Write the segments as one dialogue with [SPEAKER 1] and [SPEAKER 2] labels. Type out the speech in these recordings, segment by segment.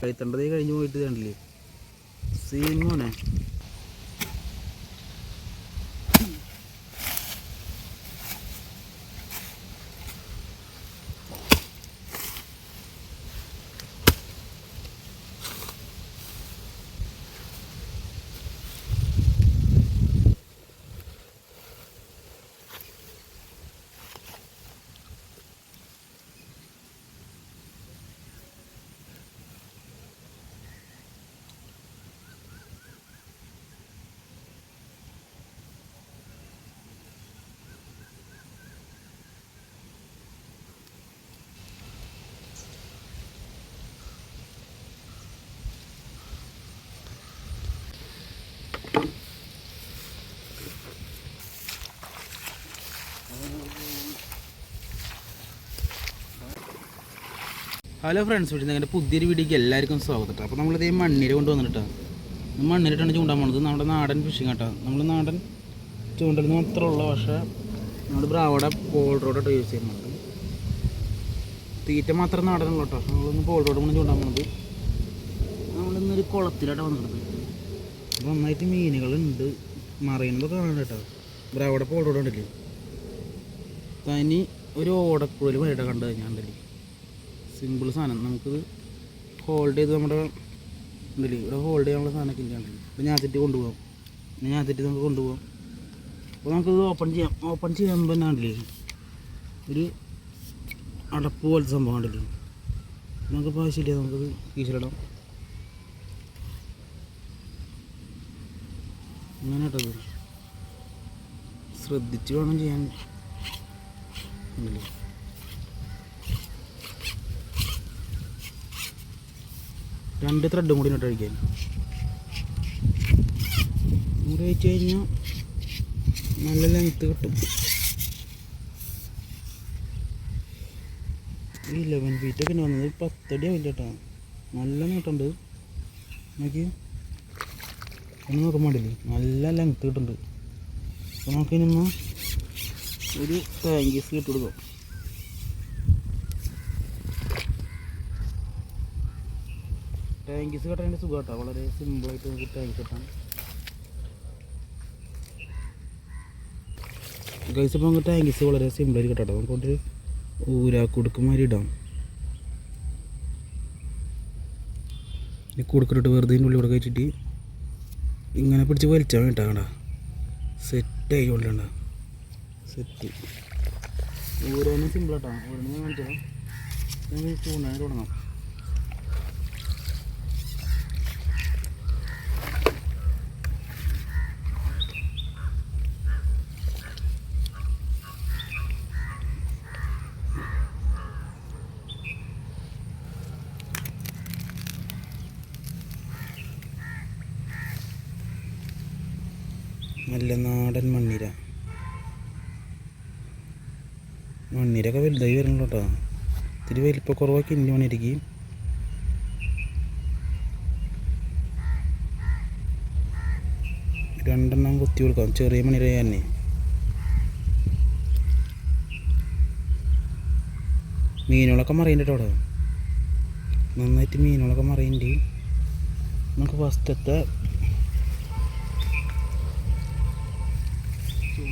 [SPEAKER 1] കഴിത്തേണ്ടതേ കഴിഞ്ഞു പോയിട്ട് കണ്ടില്ലേ? സീമോനെ ഹലോ ഫ്രണ്ട്സ് വീട്ടിൽ എന്റെ പുതിയൊരു വീഡിയോക്ക് എല്ലാവർക്കും സ്വാഗതം അപ്പോൾ നമ്മളിതേ മണ്ണിര കൊണ്ടുവന്നിട്ടാ മണ്ണിരിട്ടാണ് ചൂണ്ടാൻ പോണത്. നമ്മുടെ നാടൻ ഫിഷിങ് കേട്ടോ. നമ്മൾ നാടൻ ചൂണ്ടൽ മാത്രമുള്ള പക്ഷേ നമ്മൾ ബ്രാവോടെ പോൾ റോഡായിട്ട് യൂസ് ചെയ്യുന്നുണ്ട് തീറ്റ മാത്രം നാടനുള്ള കേട്ടോ. നമ്മളൊന്ന് പോൾ റോഡ് കൊണ്ട് ചൂണ്ടാൻ പോണത്. നമ്മളിന്നൊരു കുളത്തിലായിട്ടാണ് വന്നിട്ടുണ്ട് അപ്പോൾ നന്നായിട്ട് മീനുകളുണ്ട്. മറയുന്നതൊക്കെ കാണാൻ കേട്ടോ. ബ്രാവോടെ പോൾ റോഡ് ഉണ്ടല്ലേ തനി ഒരു ഓടക്കുഴൽ വരട്ടെ കണ്ടു കഴിഞ്ഞാൽ ഉണ്ടല്ലേ സിമ്പിൾ സാധനം. നമുക്കിത് ഹോൾഡ് ചെയ്ത് നമ്മുടെ ഇതിൽ ഇവിടെ ഹോൾഡ് ചെയ്യാനുള്ള സാധനമൊക്കെ ഇല്ലാണ്ട് അപ്പോൾ ഞാൻ തെറ്റി കൊണ്ടുപോകാം ഞാൻ തെറ്റി നമുക്ക് കൊണ്ടുപോകാം അപ്പോൾ നമുക്കിത് ഓപ്പൺ ചെയ്യാം. ഓപ്പൺ ചെയ്യാൻ തന്നെ ഉണ്ടല്ലേ ഒരു അടപ്പ് പോലത്തെ സംഭവം ഉണ്ടല്ലേ നമുക്കിപ്പോൾ ആവശ്യമില്ല നമുക്കത് കീശലിടാം. അങ്ങനെ കേട്ടത് ശ്രദ്ധിച്ച് വേണം ചെയ്യാൻ. ഉണ്ടല്ലേ രണ്ട് ത്രെഡും കൂടി ഇട്ട് അടിക്കാൻ നൂറ് വെച്ച് കഴിഞ്ഞാൽ നല്ല ലെങ്ത്ത് കിട്ടും. ഈ ഇലവൻ ഫീറ്റൊക്കെ വന്നത് പത്തടി ആവില്ല കേട്ടോ. നല്ല നീട്ടുണ്ട് നോക്കി ഒന്ന് നോക്കാൻ പാടില്ലേ നല്ല ലെങ്ത്ത് കിട്ടുന്നുണ്ട്. അപ്പോൾ നമുക്ക് ഇനിന്ന് ഒരു ടാങ്കീസ് ഇട്ട് ടാങ്കീസ് കെട്ടാൻ സുഖം കേട്ടോ വളരെ സിമ്പിളായിട്ട് നമുക്ക് ടാങ്ക് കെട്ടാം ഗൈസ് ഇപ്പോൾ നമുക്ക് ടാങ്കിസ് വളരെ സിമ്പിളായിട്ട് കെട്ടാം. നമുക്കൊരു ഊരാക്കുടുക്കുമാരി ഇടാം. ഈ കുടുക്കിട്ട് വെറുതെ ഉള്ളി കൂടെ കഴിച്ചിട്ട് ഇങ്ങനെ പിടിച്ച് വലിച്ചാൽ വേണ്ട കണ്ട? സെറ്റ് ആയി കൊള്ളണ്ട സെറ്റ് ഊരാനും സിമ്പിളാട്ടോ ഊരാനും കാണിച്ചാൽ ചൂണ്ടാൻ തുടങ്ങാം നല്ല നാടൻ മണ്ണിര. മണ്ണിരൊക്കെ വലുതായി വരണല്ലോ കേട്ടോ ഇത്തിരി വലിപ്പക്കുറവാക്കി ഇനി മണ്ണിരക്ക് രണ്ടെണ്ണം കുത്തി കൊടുക്കാം. ചെറിയ മണിര തന്നെ. മീനുകളൊക്കെ മറിയുന്നുണ്ട് അവിടെ. നന്നായിട്ട് മീനുകളൊക്കെ മറിയുന്നുണ്ട് നമുക്ക് ഫസ്റ്റത്തെ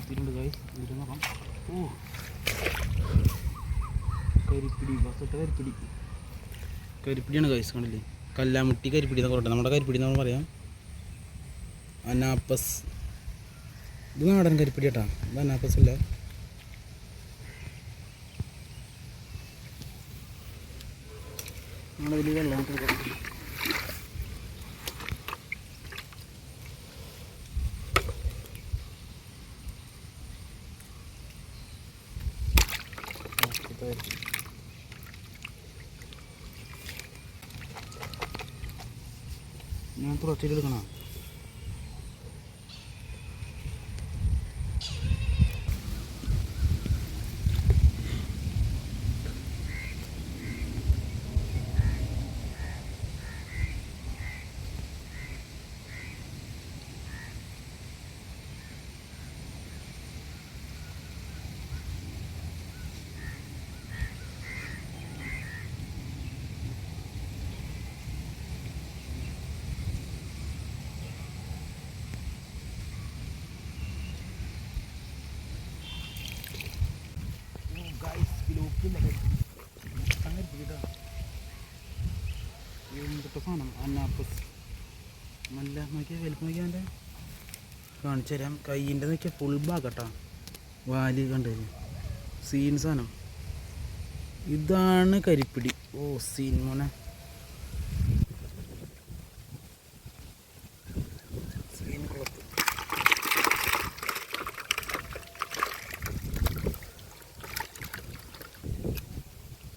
[SPEAKER 1] നോക്കാം. ഓ. കരിപ്പിടി കരിപ്പിടി. കരിപ്പിടിയാണ് ഗൈസ് കണ്ടില്ലേ? കല്ലാമുട്ടി കരിപ്പിടി എന്നൊക്കെ പറയട്ടെ നമ്മുടെ കരിപ്പിടി നമ്മൾ പറയാം. അനാപ്പസ്. ഇത് നാടൻ കരിപ്പിടി കേട്ടാ. ഇത് അനാപ്പസ് അല്ല? നമ്മുടെ വലിയ വെള്ളം കൊടുക്കാം. ഞാൻ കുറച്ചിട്ടെടുക്കണോ നല്ല നോക്കിയാൽ വലിപ്പം നോക്കിയാൽ എന്റെ കാണിച്ചു തരാം കയ്യിന്റെ നോക്കിയാൽ ഫുൾ ഭാഗട്ടാ വാൽ കണ്ടത് സീൻ സാധനം. ഇതാണ് കരിപ്പിടി. ഓ സീൻ മോനെ സീൻ കുളത്ത്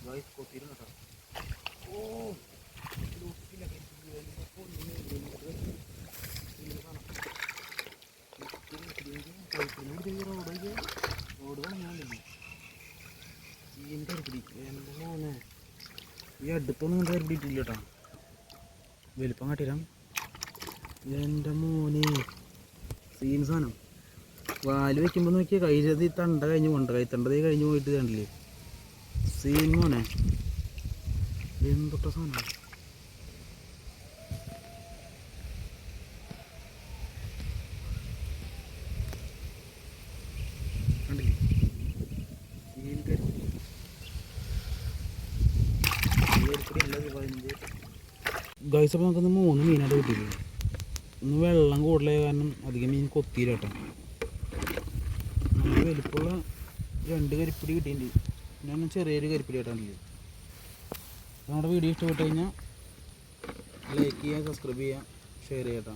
[SPEAKER 1] ഗൈസ് കൊത്തിയിരുന്നു കേട്ടോ ഓ എന്താ റോഡ് ഈ അടുത്തൊന്നും ഇങ്ങനത്തെ പിടിയിട്ടില്ല കേട്ടോ വലിപ്പം കാട്ടിരാം എന്റെ മോനെ സീൻ വാൽ വെക്കുമ്പോൾ നോക്കിയാൽ കയ്യിലത് തണ്ട കഴിഞ്ഞ് കൊണ്ട കൈത്തണ്ടതേ കഴിഞ്ഞ് പോയിട്ട് കണ്ടില്ലേ? സീൻ മോനെ എന്തൊട്ട സാധനം കണ്ടില്ലേ സീൻ കരിപ്പിടി ഗൈസ് അപ്പോൾ നമുക്ക് മൂന്ന് മീനായിട്ട് കിട്ടിയിട്ടുണ്ട്. ഒന്ന് വെള്ളം കൂടുതലായ കാരണം അധികം മീൻ കൊത്തിയില്ല കേട്ടോ. നല്ല വലിപ്പമുള്ള രണ്ട് കരിപ്പിടി കിട്ടിയിട്ടുണ്ട്. ഞാൻ ചെറിയൊരു കരിപ്പിടി കേട്ടാണ്ടില്ലേ നമ്മുടെ വീഡിയോ ഇഷ്ടപ്പെട്ട് കഴിഞ്ഞാൽ ലൈക്ക് ചെയ്യുക സബ്സ്ക്രൈബ് ചെയ്യുക ഷെയർ ചെയ്യാം കേട്ടോ.